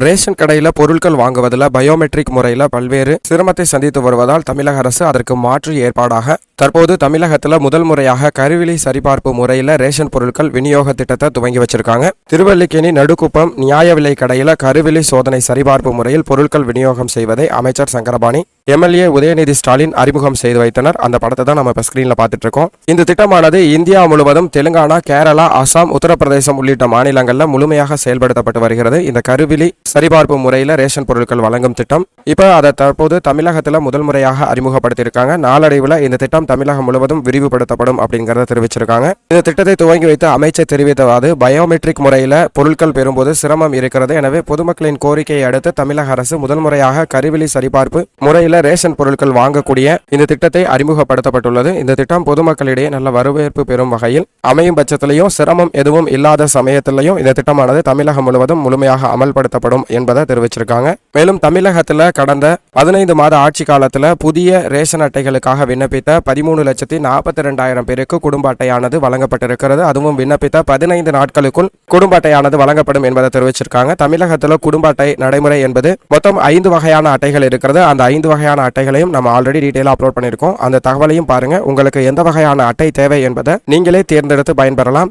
Ration கடையில் பொருட்கள் வாங்குவதில் பயோமெட்ரிக் முறையில் பல்வேறு சிரமத்தை சந்தித்து வருவதால் தமிழக அரசு அதற்கு மாற்று ஏற்பாடாக தற்போது தமிழகத்தில் முதல் முறையாக கருவிலி சரிபார்ப்பு முறையில் ரேஷன் பொருட்கள் விநியோக திட்டத்தை துவங்கி வச்சிருக்காங்க. திருவல்லிக்கேணி நடுக்குப்பம் நியாய விலை கடையில் கருவிலி சோதனை சரிபார்ப்பு முறையில் பொருட்கள் விநியோகம் செய்வதை அமைச்சர் சங்கரபாணி எம்எல்ஏ உதயநிதி ஸ்டாலின் அறிமுகம் செய்து வைத்தனர். அந்த படத்தை தான் நம்ம இப்போ ஸ்க்ரீனில் பார்த்துட்டு இருக்கோம். இந்த திட்டமானது இந்தியா முழுவதும் தெலுங்கானா கேரளா அசாம் உத்தரப்பிரதேசம் உள்ளிட்ட மாநிலங்களில் முழுமையாக செயல்படுத்தப்பட்டு வருகிறது. இந்த கருவிலி சரிபார்ப்பு முறையில் ரேஷன் பொருட்கள் வழங்கும் திட்டம். இப்போ அதை தற்போது தமிழகத்தில் முதல் முறையாக அறிமுகப்படுத்தியிருக்காங்க. நாளடைவில் இந்த திட்டம் தமிழகம் முழுவதும் விரிவுபடுத்தப்படும் அப்படிங்கிறத தெரிவிச்சிருக்காங்க. இந்த திட்டத்தை துவங்கி வைத்து அமைச்சர் தெரிவித்தவாறு பயோமெட்ரிக் முறையில் பொருட்கள் பெறும்போது சிரமம் இருக்கிறது. எனவே பொதுமக்களின் கோரிக்கையை அடுத்து தமிழக அரசு முதல் முறையாக கருவிழி சரிபார்ப்பு முறையில் ரேஷன் பொருட்கள் வாங்கக்கூடிய இந்த திட்டத்தை அறிமுகப்படுத்தப்பட்டுள்ளது. இந்த திட்டம் பொதுமக்களிடையே நல்ல வரவேற்பு பெறும் வகையில் அமையும் பட்சத்திலையும் சிரமம் எதுவும் இல்லாத சமயத்திலையும் இந்த திட்டமானது தமிழகம் முழுவதும் முழுமையாக அமல்படுத்தப்படும் என்பதை தெரிவிச்சிருக்காங்க. மேலும் தமிழகத்தில் கடந்த பதினைந்து மாத ஆட்சி காலத்தில் புதிய ரேஷன் அட்டைகளுக்காக விண்ணப்பித்த பதிமூணு லட்சத்தி நாற்பத்தி ரெண்டாயிரம் பேருக்கு குடும்ப அட்டையானது வழங்கப்பட்டிருக்கிறது. அதுவும் விண்ணப்பித்த பதினைந்து நாட்களுக்குள் குடும்ப அட்டையானது வழங்கப்படும் என்பதை தெரிவிச்சிருக்காங்க. தமிழகத்தில் குடும்ப அட்டை நடைமுறை என்பது மொத்தம் ஐந்து வகையான அட்டைகள் இருக்கிறது. அந்த ஐந்து வகையான அட்டைகளையும் நம்ம ஆல்ரெடி டீட்டெயிலாக அப்லோட் பண்ணியிருக்கோம். அந்த தகவலையும் பாருங்க. உங்களுக்கு எந்த வகையான அட்டை தேவை என்பதை நீங்களே தேர்ந்தெடுத்து பயன்பெறலாம்.